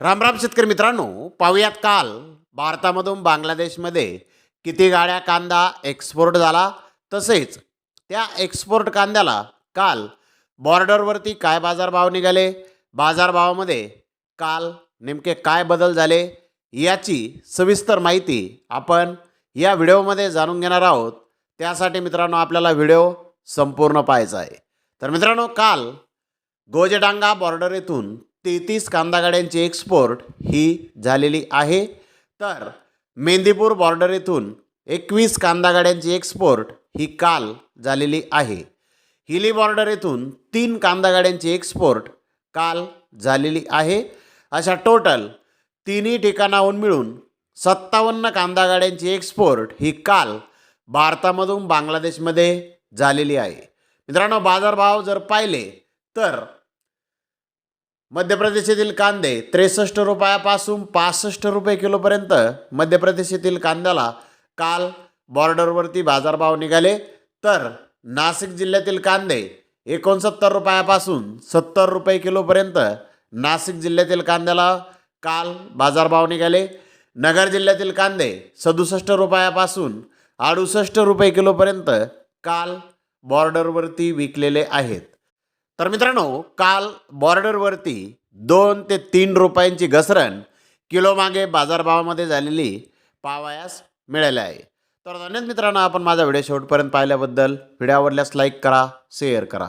रामराम शेतकरी मित्रांनो पाहूयात काल भारतामधून बांगलादेशमध्ये किती गाड्या कांदा एक्सपोर्ट झाला. तसेच त्या एक्सपोर्ट कांद्याला काल बॉर्डरवरती काय बाजारभाव निघाले? बाजारभावामध्ये काल नेमके काय बदल झाले? याची सविस्तर माहिती आपण या व्हिडिओमध्ये जाणून घेणार आहोत. त्यासाठी मित्रांनो आपल्याला व्हिडिओ संपूर्ण पाहायचा आहे. तर मित्रांनो काल गोजडांगा बॉर्डर येथून तेहतीस कांदा गाड्यांची एक्सपोर्ट ही झालेली आहे. तर मेंदीपूर बॉर्डर येथून एकवीस कांदा गाड्यांची एक्सपोर्ट ही काल झालेली आहे. हिली बॉर्डर येथून तीन कांदा गाड्यांची एक्सपोर्ट काल झालेली आहे. अशा टोटल तिन्ही ठिकाणाहून मिळून सत्तावन्न कांदा गाड्यांची एक्सपोर्ट ही काल भारतामधून बांगलादेशमध्ये झालेली आहे. मित्रांनो बाजारभाव जर पाहिले तर मध्य प्रदेशातील कांदे त्रेसष्ट रुपयापासून पासष्ट रुपये किलोपर्यंत मध्य प्रदेशातील कांद्याला काल बॉर्डरवरती बाजारभाव निघाले. तर नाशिक जिल्ह्यातील कांदे एकोणसत्तर रुपयापासून सत्तर रुपये किलोपर्यंत नाशिक जिल्ह्यातील कांद्याला काल बाजारभाव निघाले. नगर जिल्ह्यातील कांदे सदुसष्ट रुपयापासून अडुसष्ट रुपये किलोपर्यंत काल बॉर्डरवरती विकलेले आहेत. तर मित्रांनो काल बॉर्डरवरती दोन ते तीन रुपयांची घसरण किलोमागे बाजारभावामध्ये झालेली पावायास मिळाली आहे. तर धन्यवाद मित्रांनो आपण माझा व्हिडिओ शेवटपर्यंत पाहिल्याबद्दल. व्हिडिओ आवडल्यास लाईक करा शेअर करा.